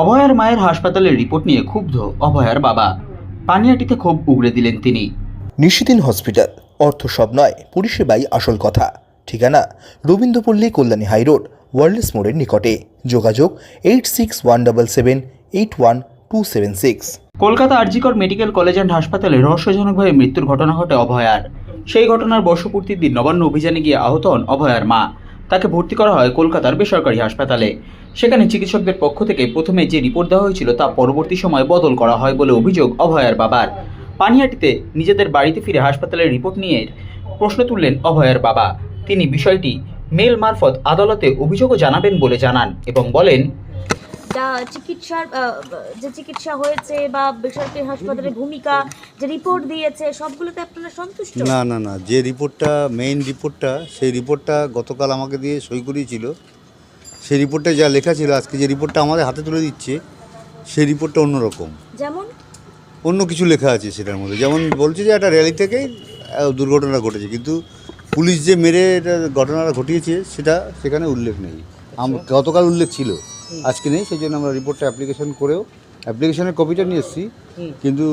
অভয়ার মায়ের হাসপাতালের রিপোর্ট নিয়ে ক্ষুব্ধ অভয়ার বাবা। পানিয়াটিতে ক্ষোভ উগড়ে দিলেন তিনি। নিশিদিন হসপিটাল অর্থ সব নয় পরিষেবাই আসল কথা। ঠিকানা রবীন্দ্রপল্লী কল্যাণী হাইরোড ওয়ার্ল্ডস মোড়ের নিকটে। যোগাযোগ eight six one double seven eight one two seven six Kolkata RG Kar medical college and হাসপাতালে রহস্যজনকভাবে মৃত্যুর ঘটনা ঘটে অভয়ার। সেই ঘটনার বর্ষপূর্তির দিন নবান্ন অভিযানে গিয়ে আহত হন অভয়ার মা। তাকে ভর্তি করা হয় কলকাতার বেসরকারি হাসপাতালে। সেখানে চিকিৎসকদের পক্ষ থেকে প্রথমে যে রিপোর্ট দেওয়া হয়েছিল তা পরবর্তী সময় বদল করা হয় বলে অভিযোগ অভয়ার বাবার। পানিয়াটিতে নিজেদের বাড়িতে ফিরে হাসপাতালের রিপোর্ট নিয়ে প্রশ্ন তুললেন অভয়ার বাবা। তিনি বিষয়টি মেল মারফত আদালতে অভিযোগও জানাবেন বলে জানান এবং বলেন যা চিকিৎসার যে চিকিৎসা হয়েছে বা বেসরকারি হাসপাতালের ভূমিকা যে রিপোর্ট দিয়েছে সবগুলোতে আপনারা সন্তুষ্ট? না না না যে রিপোর্টটা মেইন রিপোর্টটা সেই রিপোর্টটা গতকাল আমাকে দিয়ে সই করিয়েছিল। সেই রিপোর্টে যা লেখা ছিল আজকে যে রিপোর্টটা আমাদের হাতে তুলে দিচ্ছে সেই রিপোর্টটা অন্যরকম। যেমন? অন্য কিছু লেখা আছে সেটার মধ্যে। যেমন বলছে যে একটা র্যালি থেকেই দুর্ঘটনা ঘটেছে। কিন্তু পুলিশ যে মেরে এটা ঘটনাটা ঘটিয়েছে সেটা সেখানে উল্লেখ নেই। গতকাল উল্লেখ ছিল। আজকে নেই সেই জন্য আমরা রিপোর্টটা অ্যাপ্লিকেশন করেও অ্যাপ্লিকেশনের কপিটা নিয়ে এসেছি কিন্তু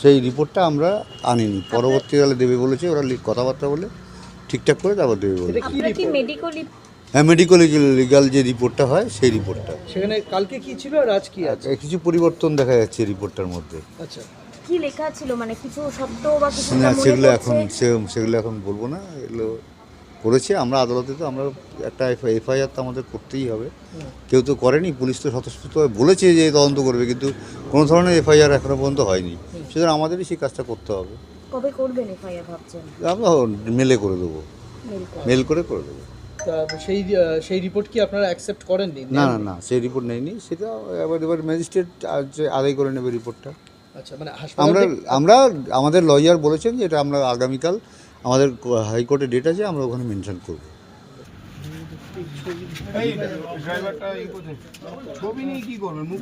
সেই রিপোর্টটা আমরা আনিনি। পরবর্তীকালে দেবে বলেছে ওরা কথাবার্তা বলে ঠিকঠাক করে তারপর দেবে বলে আপনারা কি মেডিকেল হ্যাঁ মেডিকেল লিগাল যে রিপোর্টটা হয় সেই রিপোর্টটা সেখানে কালকে কি ছিল আর আজ কি আছে? কিছু পরিবর্তন দেখা যাচ্ছে রিপোর্টটার মধ্যে। আচ্ছা। কি লেখা ছিল? মানে কিছু শব্দ বা কিছু না সেগুলো এখন সে- সেগুলো এখন বলব না এগুলো করেছে আমরা আদালতে তো আমরা একটা এফআইআর তো আমাদের করতেই হবে। কেউ তো করেনি পুলিশ তো স্বতঃস্ফূর্তভাবে বলেছে যে তদন্ত করবে কিন্তু কোনো ধরনের এফআইআর এখনও পর্যন্ত হয়নি। সুতরাং আমাদেরই সেই কাজটা করতে হবে। কবে করবেন এফআইআর ভাবছেন? আমরা মেলে করে দেবো। মেল করে। করে দেবো। তা সেই সেই রিপোর্ট কি আপনারা অ্যাকসেপ্ট করেননি? না না না সেই রিপোর্ট নেয়নি সেটা এবার এবার ম্যাজিস্ট্রেট আদায় করে নেবে রিপোর্টটা। আচ্ছা মানে আমরা আমরা আমাদের লয়ার বলেছেন যে এটা আমরা আগামীকাল আমাদের হাইকোর্টে ডেট আছে আমরা ওখানে মেনশন করব। এই ড্রাইভারটা এই করছে ছবি নিয়ে কি করবেন? মুখ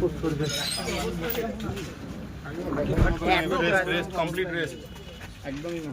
ব্লার এই তো আমি এখান থেকে করছি তো দাঁড়া রেস্ট কমপ্লিট রেস্ট একদমই না